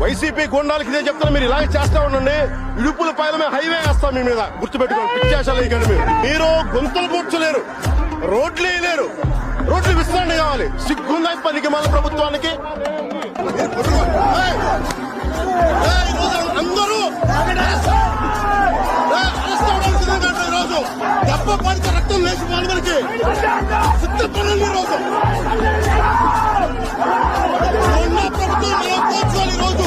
YCP గుండాలకి ఇదే చెప్తాను మీరు ఇలాగే చేస్తా ఉండండి. ఇడుపుల పైన హైవే వేస్తాం మీ మీద. గుర్తుపెట్టుకోండి పిచ్చేసాలు ఇక్కడ మీరు. మీరు గొంతులు కూర్చోలేరు రోడ్లు వేయలేరు. రోడ్లు విశ్రాంతి కావాలి. సిగ్గుందా ఈ పనికి మన ప్రభుత్వానికి? అందరూ అరెస్ట్ దెబ్బ పడితే రక్తం లేచి వాళ్ళకి సిద్ధపడండి ఈరోజు ప్రభుత్వం మనం కూర్చోవాలి ఈరోజు